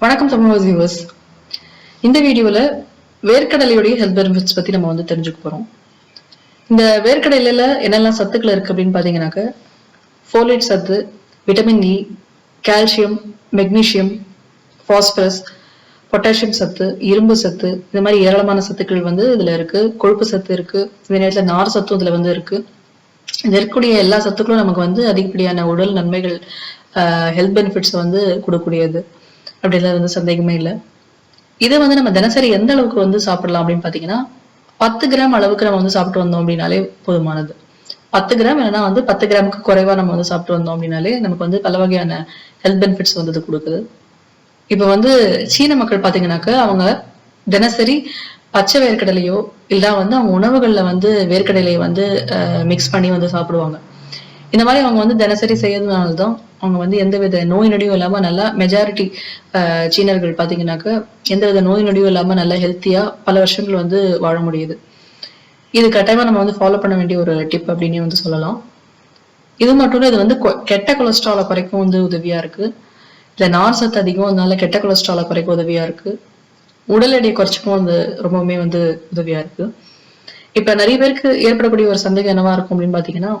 வணக்கம் தமிழ் வியூவர்ஸ் இந்த வீடியோவில் வேர்க்கடலையுடைய ஹெல்த் பெனிஃபிட்ஸ் பற்றி நம்ம வந்து தெரிஞ்சுக்க போகிறோம் இந்த வேர்க்கடலையில் என்னெல்லாம் சத்துக்கள் இருக்குது அப்படின்னு பார்த்தீங்கன்னாக்க ஃபோலேட் சத்து vitamin E calcium magnesium phosphorus potassium சத்து இரும்பு சத்து இந்த மாதிரி ஏராளமான சத்துக்கள் வந்து இதில் இருக்குது கொழுப்பு சத்து இருக்குது இந்த நேரத்தில் நார் சத்தும் இதில் வந்து இருக்குது இது இருக்கக்கூடிய எல்லா சத்துக்களும் நமக்கு வந்து அதிகப்படியான உடல் நன்மைகள் ஹெல்த் பெனிஃபிட்ஸை வந்து கொடுக்கக்கூடியது. அப்படிலாம் வந்து சந்தேகமே இல்லை. இதை வந்து நம்ம தினசரி எந்த அளவுக்கு வந்து சாப்பிடலாம் அப்படின்னு பார்த்தீங்கன்னா பத்து கிராம் அளவுக்கு நம்ம வந்து சாப்பிட்டு வந்தோம் அப்படின்னாலே போதுமானது. பத்து கிராம் இல்லைன்னா வந்து பத்து கிராமுக்கு குறைவா நம்ம வந்து சாப்பிட்டு வந்தோம் அப்படின்னாலே நமக்கு வந்து பல வகையான ஹெல்த் பெனிஃபிட்ஸ் வந்து இது கொடுக்குது. இப்போ வந்து சீன மக்கள் பார்த்தீங்கன்னாக்க அவங்க தினசரி பச்சை வேர்க்கடலையோ இல்லை வந்து அவங்க உணவுகளில் வந்து வேர்க்கடலையை வந்து மிக்ஸ் பண்ணி வந்து சாப்பிடுவாங்க. இந்த மாதிரி அவங்க வந்து தினசரி செய்யறதுனால தான் அவங்க வந்து எந்த வித நோய் நொடியும் இல்லாம நல்லா மெஜாரிட்டி சீனர்கள் பார்த்தீங்கன்னாக்க எந்தவித நோய் நொடியும் இல்லாம நல்லா ஹெல்த்தியா பல வருஷங்கள் வந்து வாழ முடியுது. இது கட்டாயமா நம்ம வந்து ஃபாலோ பண்ண வேண்டிய ஒரு டிப் அப்படின்னு வந்து சொல்லலாம். இது மட்டும் இல்லை இது வந்து கொ- கெட்ட கொலஸ்ட்ராலை குறைக்கும் வந்து உதவியா இருக்கு. இல்ல நார் சத்து அதிகம் அதனால கெட்ட கொலஸ்ட்ராலை குறைக்க உதவியா இருக்கு. உடல் எடையை குறைச்சிக்கும் வந்து ரொம்பவுமே வந்து உதவியா இருக்கு. இப்ப நிறைய பேருக்கு ஏற்படக்கூடிய ஒரு சந்தேகம் என்னவா இருக்கும் அப்படின்னு பாத்தீங்கன்னா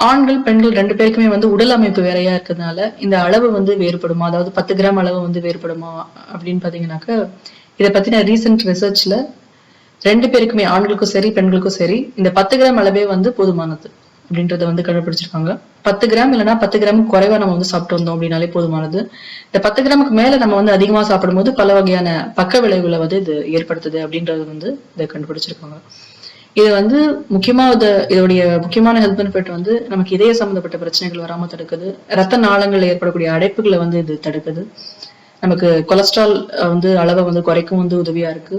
ஆண்கள் பெண்கள் ரெண்டு பேருக்குமே வந்து உடல் அமைப்பு வேறையா இருக்கிறதுனால இந்த அளவு வந்து வேறுபடுமா? அதாவது பத்து கிராம் அளவு வந்து வேறுபடுமா? அப்படின்னு பாத்தீங்கன்னாக்க இதை பத்தின ரீசெண்ட் ரிசர்ச்ல ரெண்டு பேருக்குமே ஆண்களுக்கும் சரி பெண்களுக்கும் சரி இந்த பத்து கிராம் அளவே வந்து போதுமானது அப்படின்றத வந்து கண்டுபிடிச்சிருக்காங்க. பத்து கிராம் இல்லைன்னா பத்து கிராம் குறைவா நம்ம வந்து சாப்பிட்டு வந்தோம் அப்படின்னாலே போதுமானது. இந்த பத்து கிராமுக்கு மேல நம்ம வந்து அதிகமா சாப்பிடும்போது பல வகையான பக்க விளைவுகளை வந்து இது ஏற்படுத்துது அப்படின்றது வந்து இதை கண்டுபிடிச்சிருக்காங்க. இது வந்து முக்கியமா இதோடைய முக்கியமான ஹெல்த் பெனிஃபிட் வந்து நமக்கு இதய சம்பந்தப்பட்ட பிரச்சனைகள் வராம தடுக்குது. ரத்த நாளங்கள் ஏற்படக்கூடிய அடைப்புகளை வந்து இது தடுக்குது. நமக்கு கொலஸ்ட்ரால் வந்து அளவை வந்து குறைக்கும் வந்து உதவியா இருக்கு.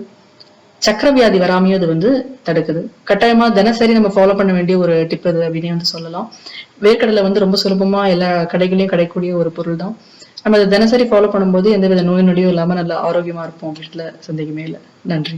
சக்கர வியாதி வராமையும் அது வந்து தடுக்குது. கட்டாயமா தினசரி நம்ம ஃபாலோ பண்ண வேண்டிய ஒரு டிப் அது அப்படின்னு வந்து சொல்லலாம். வேர்க்கடலை வந்து ரொம்ப சுலபமா எல்லா கடைகளையும் கிடைக்கக்கூடிய ஒரு பொருள் தான் நம்ம அதை தினசரி ஃபாலோ பண்ணும்போது எந்தவித நோய் நொடியும் இல்லாம நல்ல ஆரோக்கியமா இருப்போம் அப்படின்றதுல சந்தேகமே இல்லை. நன்றி.